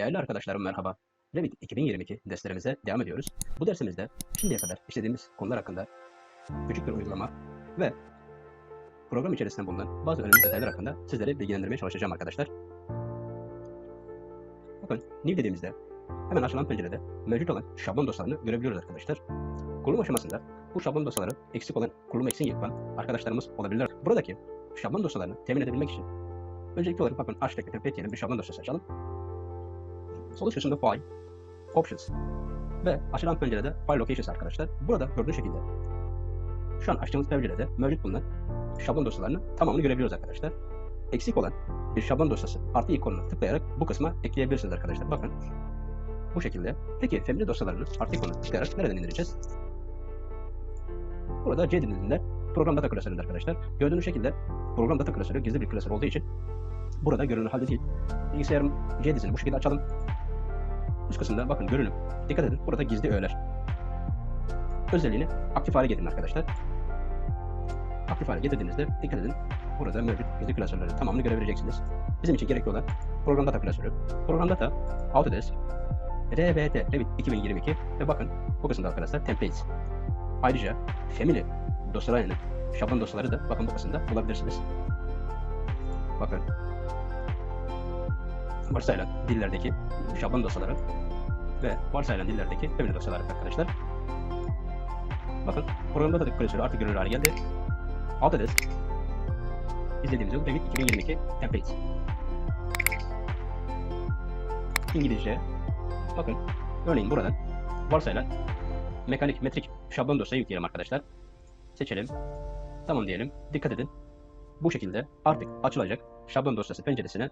Değerli arkadaşlarım merhaba. Revit 2022 derslerimize devam ediyoruz. Bu dersimizde şimdiye kadar işlediğimiz konular hakkında küçük bir uygulama ve program içerisinde bulunan bazı önemli detaylar hakkında sizleri bilgilendirmeye çalışacağım arkadaşlar. Bakın new dediğimizde hemen açılan pencerede mevcut olan şablon dosyalarını görebiliyoruz arkadaşlar. Kurulum aşamasında bu şablon dosyaları eksik olan, kurulum eksik yapan arkadaşlarımız olabilirler. Buradaki şablon dosyalarını temin edebilmek için öncelikli olarak bakın hashtag template diyelim bir şablon dosyası açalım. Sol üst köşesinde File, Options ve açılan pencerede File Locations arkadaşlar. Burada gördüğünüz şekilde şu an açtığımız pencerede mevcut bulunan şablon dosyalarını tamamını görebiliyoruz arkadaşlar. Eksik olan bir şablon dosyası artı ikonuna tıklayarak bu kısma ekleyebilirsiniz arkadaşlar. Bakın bu şekilde. Peki family dosyalarını artı ikonuna tıklayarak nereden indireceğiz? Burada C dilinde program data klasöründe arkadaşlar. Gördüğünüz şekilde program data klasörü gizli bir klasör olduğu için burada görünür halde değil. Bilgisayarım C dizini bu şekilde açalım. Üst kısımda bakın görünüm. Dikkat edin burada gizli öğeler. Özelliğini aktif hale getirin arkadaşlar. Aktif hale getirdiğinizde dikkat edin. Burada mevcut gizli klasörleri tamamını görebileceksiniz. Bizim için gerekli olan program data klasörü. Program data Autodesk RBT Revit 2022 ve bakın bu kısımda arkadaşlar templates. Ayrıca family dosyalarını, şablon dosyaları da bakın bu kısımda bulabilirsiniz. Bakın varsayılan dillerdeki şablon dosyaları ve varsayılan dillerdeki family dosyaları arkadaşlar. Bakın programda da klasörü artık görünür hale geldi. Autodesk izlediğimiz yıl Revit 2022 templates. İngilizce. Bakın örneğin buradan varsayılan mekanik metrik şablon dosyayı yükleyelim arkadaşlar. Seçelim. Tamam diyelim. Dikkat edin. Bu şekilde artık açılacak şablon dosyası penceresine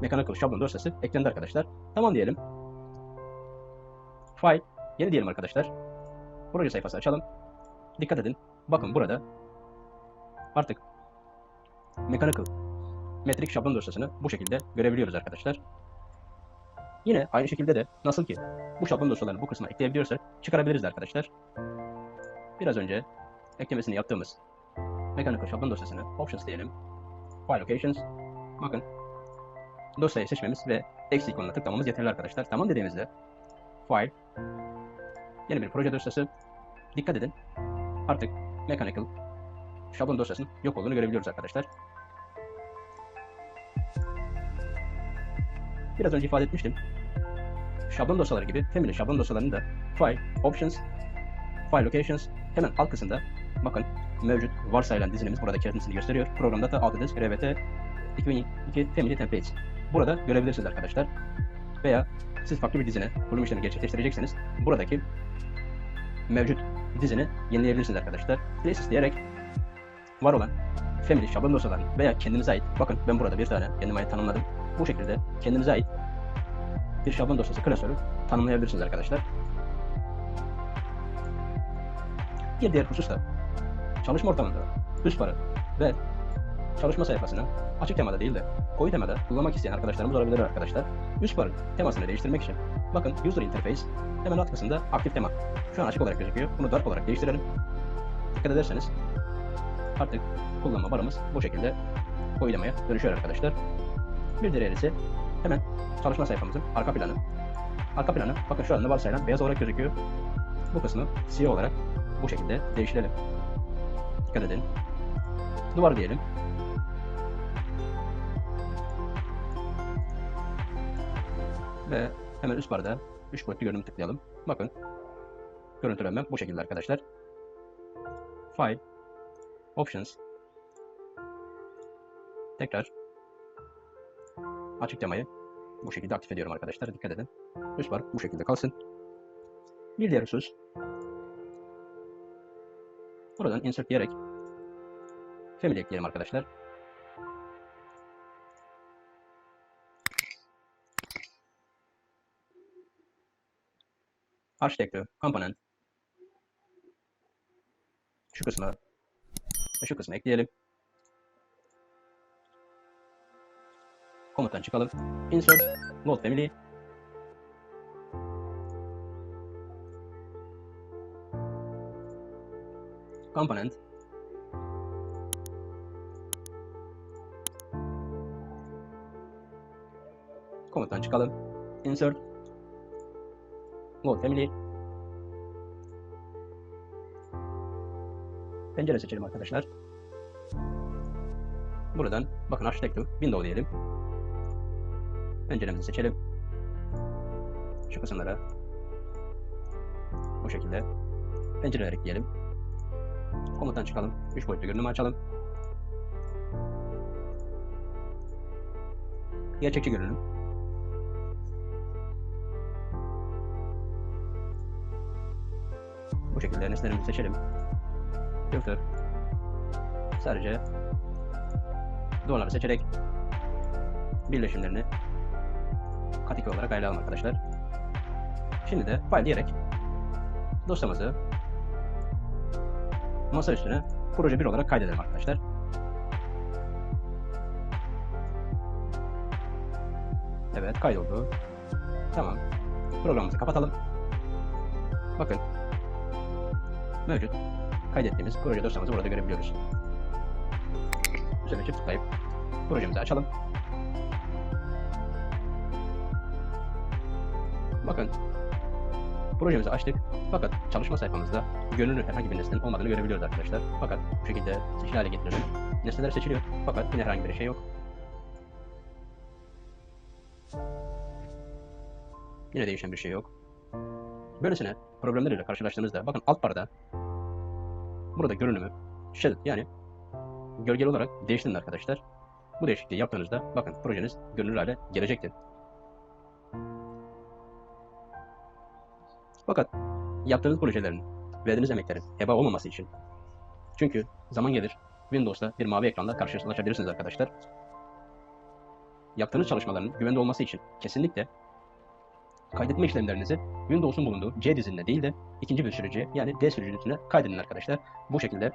Mechanical şablon dosyası eklendi arkadaşlar. Tamam diyelim. File, yeni diyelim arkadaşlar. Proje sayfası açalım. Dikkat edin. Bakın burada artık Mechanical metrik şablon dosyasını bu şekilde görebiliyoruz arkadaşlar. Yine aynı şekilde de nasıl ki bu şablon dosyalarını bu kısma ekleyebiliyorsak çıkarabiliriz arkadaşlar. Biraz önce eklemesini yaptığımız Mechanical şablon dosyasını Options diyelim. File Locations. Bakın dosyayı seçmemiz ve eksi ikonuna tıklamamız yeterli arkadaşlar. Tamam dediğimizde File yeni bir proje dosyası. Dikkat edin. Artık Mechanical şablon dosyasının yok olduğunu görebiliyoruz arkadaşlar. Biraz önce ifade etmiştim. Şablon dosyaları gibi family şablon dosyalarını da File, Options, File Locations hemen alt kısımda bakın mevcut varsayılan dizinimiz burada kendisini gösteriyor. Programda da Autodesk RBT 2022 Family Templates. Burada görebilirsiniz arkadaşlar. Veya siz farklı bir dizine kurulum işlemi gerçekleştirecekseniz buradaki mevcut dizini yenileyebilirsiniz arkadaşlar. Places diyerek var olan family şablon dosyalarını veya kendinize ait bakın ben burada bir tane kendime ait tanımladım. Bu şekilde kendinize ait bir şablon dosyası klasörü tanımlayabilirsiniz arkadaşlar. Bir diğer husus da çalışma ortamında üst barı ve çalışma sayfasını açık temada değil de koyu temada kullanmak isteyen arkadaşlarımız olabilir arkadaşlar. Üst barın temasını değiştirmek için bakın User Interface hemen alt kısımda aktif tema. Şu an açık olarak gözüküyor. Bunu dark olarak değiştirelim. Dikkat ederseniz artık kullanma barımız bu şekilde koyu temaya dönüşüyor arkadaşlar. Bir diğeri ise hemen çalışma sayfamızın arka planı. Arka planı bakın şu anda varsayılan beyaz olarak gözüküyor. Bu kısmı siyah olarak bu şekilde değiştirelim. Dikkat edin. Duvar diyelim. Ve hemen üst barda 3 boyutlu görünüm tıklayalım. Bakın. Görüntülenme bu şekilde arkadaşlar. File. Options. Tekrar açık temayı bu şekilde aktif ediyorum arkadaşlar. Dikkat edin. Üst bar bu şekilde kalsın. Bir diğer husus. Buradan insert diyerek family ekleyelim arkadaşlar. Architecture, component. Şu kısmı ve şu kısmı ekleyelim. Komuttan çıkalım. Insert, load family. Component. Komuttan çıkalım. Insert. Load Family. Pencere seçelim arkadaşlar. Buradan bakın Architecture Window diyelim. Penceremizi seçelim. Şu kısımlara bu şekilde pencereler ekleyelim. Komuttan çıkalım. 3 boyutlu görünümü açalım. Gerçekçi görünüm. Bu şekilde nesnelerimizi seçelim. Filter. Sadece duvarları seçerek birleşimlerini katik olarak ayarlayalım arkadaşlar. Şimdi de file diyerek dosyamızı masa üstüne proje 1 olarak kaydedelim arkadaşlar. Evet kaydoldu. Tamam. Programımızı kapatalım. Bakın. Mevcut. Kaydettiğimiz proje dosyamızı burada görebiliyoruz. Üzerine çift tıklayıp projemizi açalım. Bakın. Projemizi açtık. Fakat çalışma sayfamızda görünür herhangi bir nesnenin olmadığını görebiliyoruz arkadaşlar. Fakat bu şekilde seçili hale getirelim. Nesneler seçiliyor. Fakat yine herhangi bir şey yok. Yine değişen bir şey yok. Böylesine problemleriyle karşılaştığınızda bakın alt barda burada görünümü shaded yani gölgeli olarak değiştirin arkadaşlar. Bu değişikliği yaptığınızda bakın projeniz görünür hale gelecektir. Fakat yaptığınız projelerin, verdiğiniz emeklerin heba olmaması için çünkü zaman gelir Windows'ta bir mavi ekranla karşılaşabilirsiniz arkadaşlar. Yaptığınız çalışmaların güvende olması için kesinlikle kaydetme işlemlerinizi Windows'un bulunduğu C dizinine değil de ikinci bir sürücüye yani D sürücüsüne kaydedin arkadaşlar. Bu şekilde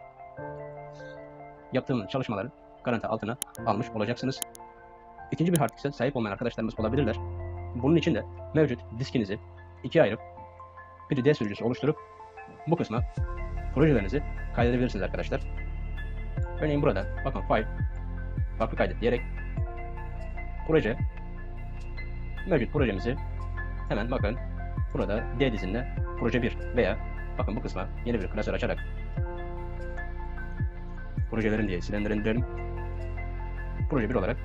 yaptığınız çalışmaları garanti altına almış olacaksınız. İkinci bir hard disk'e sahip olmayan arkadaşlarımız olabilirler. Bunun için de mevcut diskinizi ikiye ayırıp bir D sürücüsü oluşturup bu kısma projelerinizi kaydedebilirsiniz arkadaşlar. Örneğin burada bakın file farklı kaydet diyerek proje mevcut projemizi hemen bakın burada D dizinde proje 1 veya bakın bu kısma yeni bir klasör açarak projelerin diye silindirelim proje 1 olarak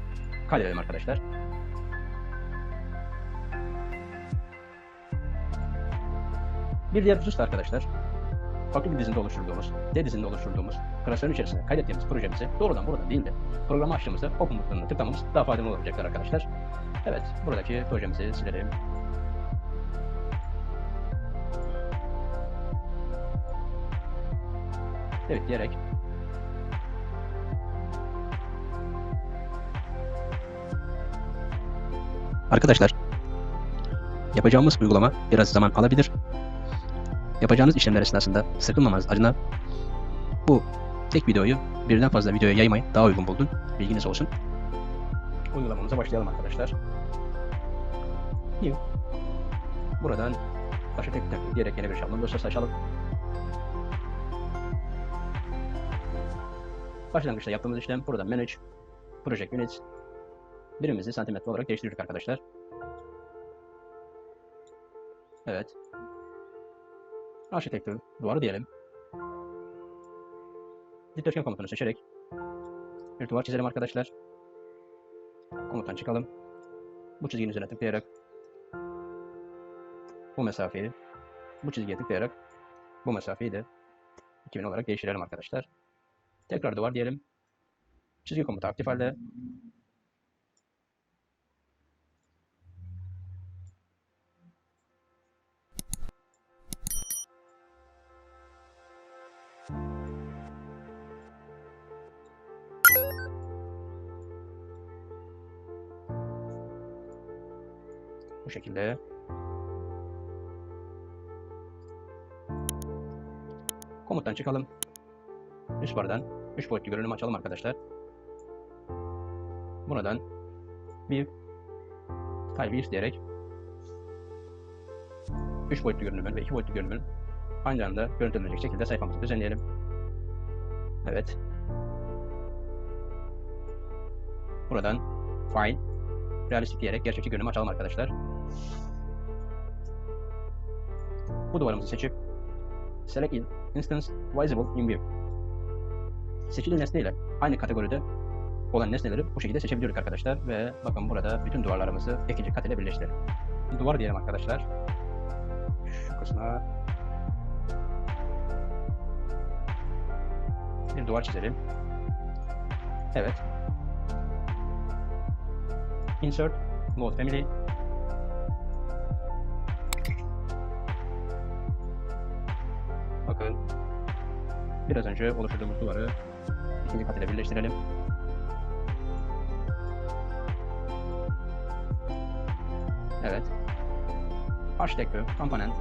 kaydedelim arkadaşlar. Bir diğer husus da arkadaşlar farklı bir dizinde oluşturduğumuz, D dizinde oluşturduğumuz klasörün içerisine kaydettiğimiz projemizi doğrudan buradan değil de programı açtığımızda Open butonuna tıklamamız daha faydalı olacaktır arkadaşlar. Evet, buradaki projemizi silelim. Evet diyerek Arkadaşlar yapacağımız uygulama biraz zaman alabilir. Yapacağınız işlemler esnasında sıkılmamanız adına bu tek videoyu birden fazla videoya yaymayı daha uygun buldum. Bilginiz olsun. Uygulamamıza başlayalım arkadaşlar. New. Buradan başa tek tek diyerek yeni bir şablon dosyası açalım. Başlangıçta yaptığımız işlem burada Manage, Project Units. Birimizi santimetre olarak değiştirdik arkadaşlar. Evet. Architecture duvarı diyelim. Dikdörtgen komutunu seçerek bir duvar çizelim arkadaşlar. Komuttan çıkalım. Bu çizginin üzerine tıklayarak bu mesafeyi bu çizgiye tıklayarak bu mesafeyi de 2000 olarak değiştirelim arkadaşlar. Tekrar duvar diyelim. Çizgi komutu aktif halde. Bu şekilde. Komuttan çıkalım. Üst bardan 3 boyutlu görünüm açalım arkadaşlar. Buradan bir views diyerek 3 boyutlu görünümün ve 2 boyutlu görünümün aynı anda görüntülenecek şekilde sayfamızı düzenleyelim. Evet. Buradan File, realistik diyerek gerçekçi görünümü açalım arkadaşlar. Bu duvarımızı seçip Select in Instance Visible in View. Seçili nesneyle aynı kategoride olan nesneleri bu şekilde seçebiliyoruz arkadaşlar ve bakın burada bütün duvarlarımızı ikinci kat ile birleştirelim. Duvar diyelim arkadaşlar. Şu kısma bir duvar çizelim. Evet. Insert Load Family Bakın biraz önce oluşturduğumuz duvarı ikinci kat ile birleştirelim. Evet. Architecture, Component.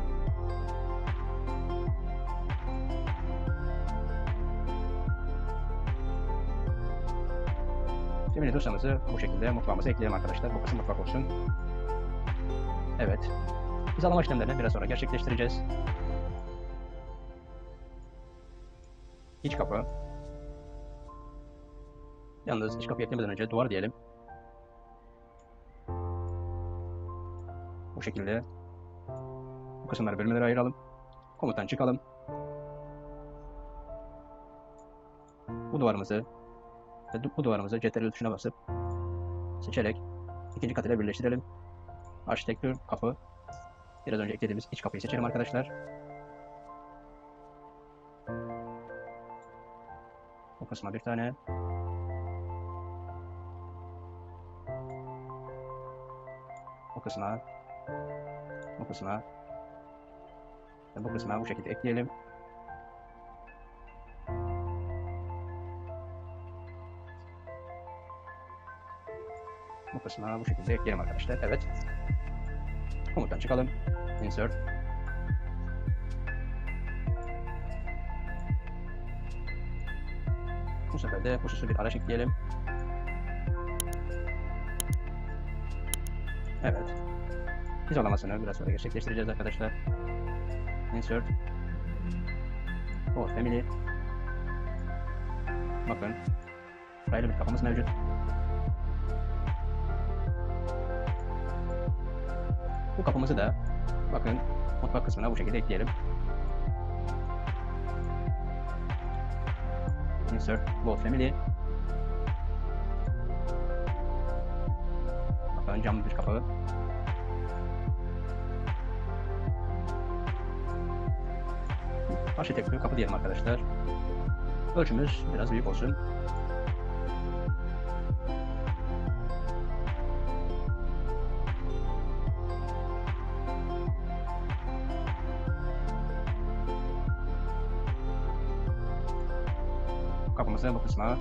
Şimdi dosyamızı bu şekilde mutfağımıza ekleyelim arkadaşlar. Bu kısım mutfak olsun. Evet. Hizalama işlemlerini biraz sonra gerçekleştireceğiz. İç kapı. Yalnız iç kapı eklemeden önce duvar diyelim. Bu şekilde bu kısımları bölmelere ayıralım. Komuttan çıkalım. Bu duvarımızı ve bu duvarımızı CTRL tuşuna basıp seçerek ikinci kat ile birleştirelim. Architecture kapı. Biraz önce eklediğimiz iç kapıyı seçelim arkadaşlar. Bu kısma bir tane. Kısma. Bu kısma. Ve bu kısma bu şekilde ekleyelim. Bu bu şekilde ekleyelim arkadaşlar. Evet. Komuttan çıkalım. Insert. Bu sefer de hususi bir araç ekleyelim. Evet. Hizalamasını biraz sonra gerçekleştireceğiz arkadaşlar. Insert. Oh, family. Bakın. Ayrı bir kapımız mevcut. Bu kapımızı da bakın mutfak kısmına bu şekilde ekleyelim. Insert Both Family. Bakın cam bir kapı. Arşitektür kapı diyelim arkadaşlar. Ölçümüz biraz büyük olsun. kapımızı bu kısma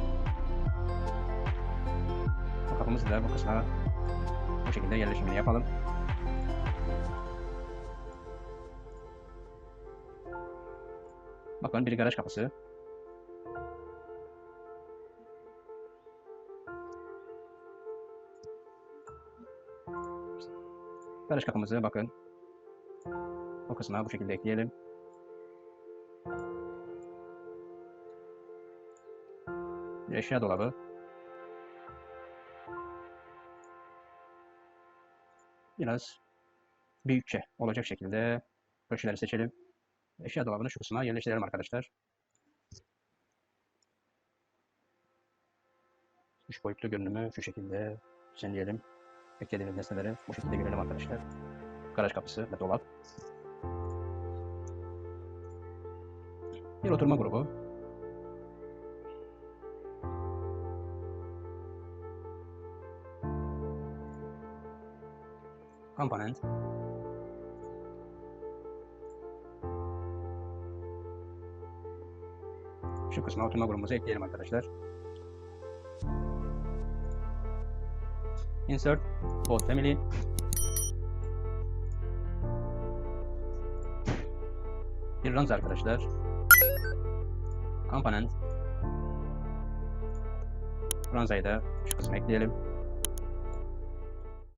bu kapımızı da bu kısma şekilde yerleşimini yapalım. Bakın bir garaj kapısı. Garaj kapımızı bakın. Bu kısma bu şekilde ekleyelim. Bir eşya dolabı. Biraz büyükçe olacak şekilde köşeleri seçelim. Eşya dolabını şu kısma yerleştirelim arkadaşlar. Üç boyutlu görünümü şu şekilde düzenleyelim. Eklediğimiz nesneleri bu şekilde görelim arkadaşlar. Garaj kapısı ve dolap. Bir oturma grubu. Component şu kısma oturma grubumuzu ekleyelim arkadaşlar. Insert both family bir runs arkadaşlar. Component Ranzayı da şu kısma ekleyelim.